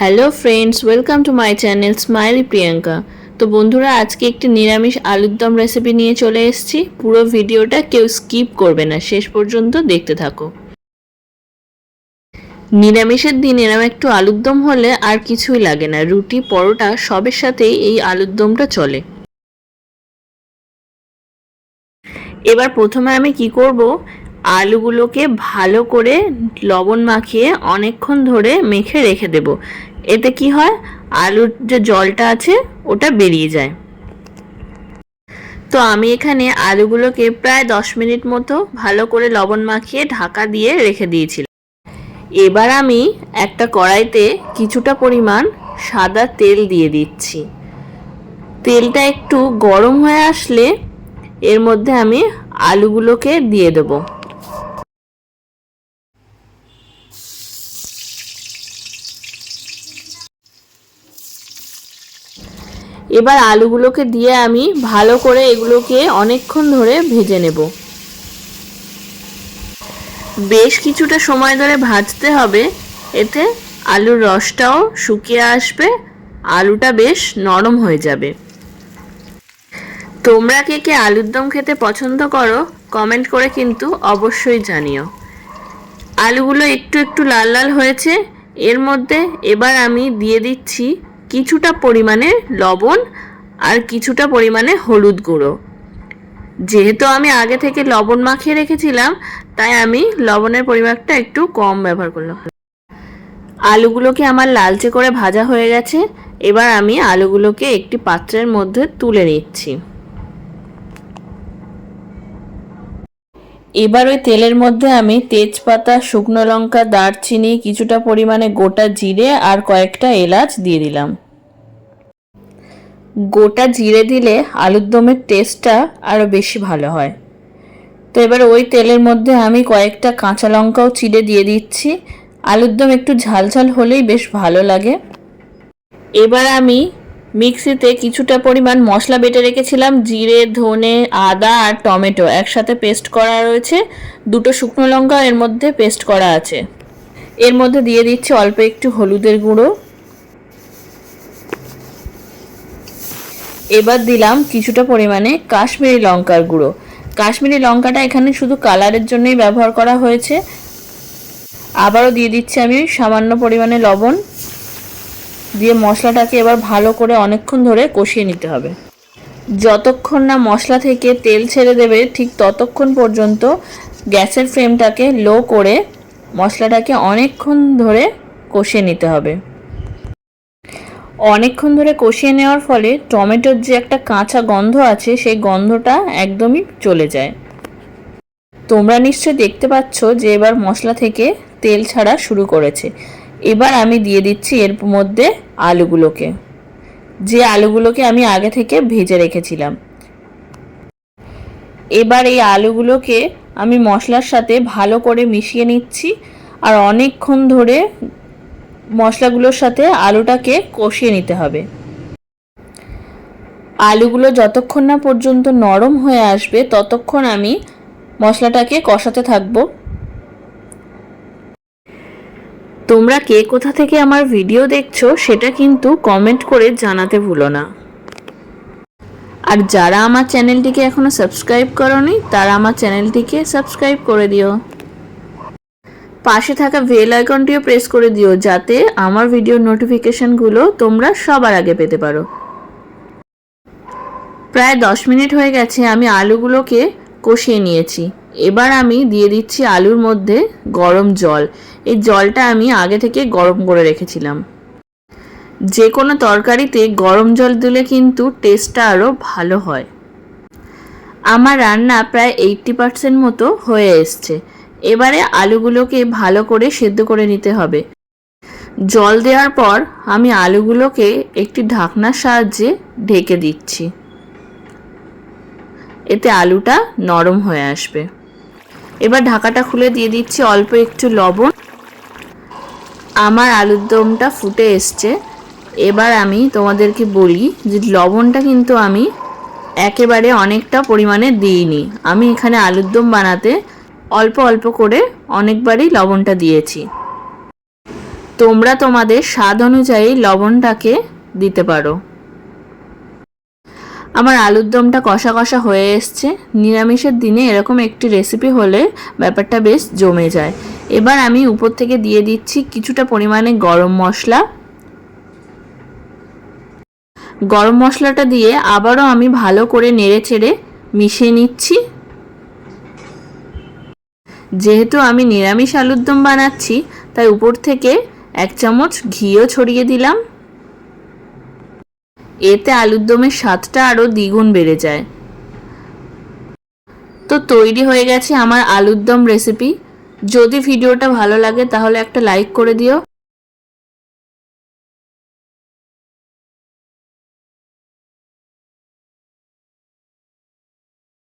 Hello friends welcome to my channel smiley Priyanka তো বন্ধুরা, আজকে একটি নিরামিষ আলুর দম রেসিপি নিয়ে চলে এসেছি। পুরো ভিডিওটা কেউ স্কিপ করবে না। শেষ পর্যন্ত দেখতে থাকো। নিরামিষের দিন এরম একটু আলুর দম হলে আর কিছুই লাগে না। রুটি, পরোটা, সবের সাথেই এই আলুর দমটা চলে। এবার প্রথমে আমি কি করব? আলুগুলোকে ভালো করে লবণ মাখিয়ে অনেকক্ষণ ধরে মেখে রেখে দেব। এতে কি হয়? আলুর যে জলটা আছে, ওটা বেরিয়ে যায়। তো আমি এখানে আলুগুলোকে প্রায় দশ মিনিট মতো ভালো করে লবণ মাখিয়ে ঢাকা দিয়ে রেখে দিয়েছিলাম। এবার আমি একটা কড়াইতে কিছুটা পরিমাণ সাদা তেল দিয়ে দিচ্ছি। তেলটা একটু গরম হয়ে আসলে এর মধ্যে আমি আলুগুলোকে দিয়ে দেবো। এবার আলুগুলোকে দিয়ে আমি ভালো করে এগুলোকে অনেকক্ষণ ধরে ভেজে নেব। বেশ কিছুটা সময় ধরে ভাজতে হবে, এতে আলুর রসটাও শুকিয়ে আসবে, আলুটা বেশ নরম হয়ে যাবে। তোমরা কে কে আলুর দম খেতে পছন্দ করো, কমেন্ট করে কিন্তু অবশ্যই জানিও। আলুগুলো একটু একটু লাল লাল হয়েছে, এর মধ্যে এবার আমি দিয়ে দিচ্ছি কিছুটা পরিমাণে লবণ আর কিছুটা পরিমাণে হলুদ গুঁড়ো। যেহেতু আমি আগে থেকে লবণ মাখিয়ে রেখেছিলাম, তাই আমি লবণের পরিমাণটা একটু কম ব্যবহার করলাম। আলুগুলোকে আমার লালচে করে ভাজা হয়ে গেছে। এবার আমি আলুগুলোকে একটি পাত্রের মধ্যে তুলে নিচ্ছি। এবার ওই তেলের মধ্যে আমি তেজপাতা, শুকনো লঙ্কা, দারচিনি, কিছুটা পরিমাণে গোটা জিরে আর কয়েকটা এলাচ দিয়ে দিলাম। গোটা জিরে দিলে আলুর দমের টেস্টটা আরও বেশি ভালো হয়। তো এবার ওই তেলের মধ্যে আমি কয়েকটা কাঁচা লঙ্কাও চিড়ে দিয়ে দিচ্ছি। আলুর দম একটু ঝাল ঝাল হলেই বেশ ভালো লাগে। এবার আমি মিক্সিতে কিছুটা পরিমাণ মশলা বেটে রেখেছিলাম। জিরে, ধনে, আদা আর টমেটো একসাথে পেস্ট করা রয়েছে। দুটো শুকনো লঙ্কা এর মধ্যে পেস্ট করা আছে। এর মধ্যে দিয়ে দিচ্ছি অল্প একটু হলুদের গুঁড়ো। এবার দিলাম কিছুটা পরিমাণে কাশ্মীরি লঙ্কার গুঁড়ো। কাশ্মীরি লঙ্কাটা এখানে শুধু কালারের জন্যই ব্যবহার করা হয়েছে। আবারও দিয়ে দিচ্ছি আমি সামান্য পরিমাণে লবণ। দিয়ে মশলাটাকে এবার ভালো করে অনেকক্ষণ ধরে কষিয়ে নিতে হবে। যতক্ষণ না মশলা থেকে তেল ছেড়ে দেবে, ঠিক ততক্ষণ পর্যন্ত গ্যাসের ফ্লেমটাকে লো করে মশলাটাকে অনেকক্ষণ ধরে কষিয়ে নিতে হবে। অনেকক্ষণ ধরে কষিয়ে নেওয়ার ফলে টমেটোর যে একটা কাঁচা গন্ধ আছে, সেই গন্ধটা একদমই চলে যায়। তোমরা নিশ্চয় দেখতে পাচ্ছ যে এবার মশলা থেকে তেল ছাড়া শুরু করেছে। এবার আমি দিয়ে দিচ্ছি এর মধ্যে আলুগুলোকে। যে আলুগুলোকে আমি আগে থেকে ভেজে রেখেছিলাম। এবার এই আলুগুলোকে আমি মশলার সাথে ভালো করে মিশিয়ে নিচ্ছি। আর অনেকক্ষণ ধরে মশলাগুলোর সাথে আলুটাকে কষিয়ে নিতে হবে। আলুগুলো যতক্ষণ না পর্যন্ত নরম হয়ে আসবে, ততক্ষণ আমি মশলাটাকে কষাতে থাকব। তোমরা কে কোথা থেকে আমার ভিডিও দেখছ, সেটা কিন্তু কমেন্ট করে জানাতে ভুলো না। আর যারা আমার চ্যানেলটিকে এখনও সাবস্ক্রাইব করনি, তারা আমার চ্যানেলটিকে সাবস্ক্রাইব করে দিও। পাশে থাকা বেল আইকনটিও প্রেস করে দিও, যাতে আমার ভিডিওর নোটিফিকেশনগুলো তোমরা সবার আগে পেতে পারো। প্রায় দশ মিনিট হয়ে গেছে, আমি আলুগুলোকে কষিয়ে নিয়েছি। এবার আমি দিয়ে দিচ্ছি আলুর মধ্যে গরম জল। এই জলটা আমি আগে থেকে গরম করে রেখেছিলাম। যে কোনো তরকারিতে গরম জল দিলে কিন্তু টেস্টটা আরও ভালো হয়। আমার রান্না প্রায় এইটটি পার্সেন্ট মতো হয়ে এসছে। এবারে আলুগুলোকে ভালো করে সেদ্ধ করে নিতে হবে। জল দেওয়ার পর আমি আলুগুলোকে একটি ঢাকনার সাহায্যে ঢেকে দিচ্ছি। এতে আলুটা নরম হয়ে আসবে। এবার ঢাকাটা খুলে দিয়ে দিচ্ছি অল্প একটু লবণ। আমার আলুর দমটা ফুটে এসছে। এবার আমি তোমাদেরকে বলি যে লবণটা কিন্তু আমি একেবারে অনেকটা পরিমাণে দিইনি। আমি এখানে আলুর দম বানাতে অল্প অল্প করে অনেকবারই লবণটা দিয়েছি। তোমরা তোমাদের স্বাদ অনুযায়ী লবণটাকে দিতে পারো। আমার আলুর দমটা কষা কষা হয়ে এসছে। নিরামিষের দিনে এরকম একটি রেসিপি হলে ব্যাপারটা বেশ জমে যায়। এবার আমি উপর থেকে দিয়ে দিচ্ছি কিছুটা পরিমাণে গরম মশলা। গরম মশলাটা দিয়ে আবারও আমি ভালো করে নেড়ে চেড়ে মিশিয়ে নিচ্ছি। যেহেতু আমি নিরামিষ আলুর দম বানাচ্ছি, তাই উপর থেকে এক চামচ ঘিও ছড়িয়ে দিলাম। এতে আলুর দমের স্বাদটা আরও দ্বিগুণ বেড়ে যায়। তো তৈরি হয়ে গেছে আমার আলুর দম রেসিপি যদি ভিডিওটা ভালো লাগে তাহলে একটা লাইক করে দিও।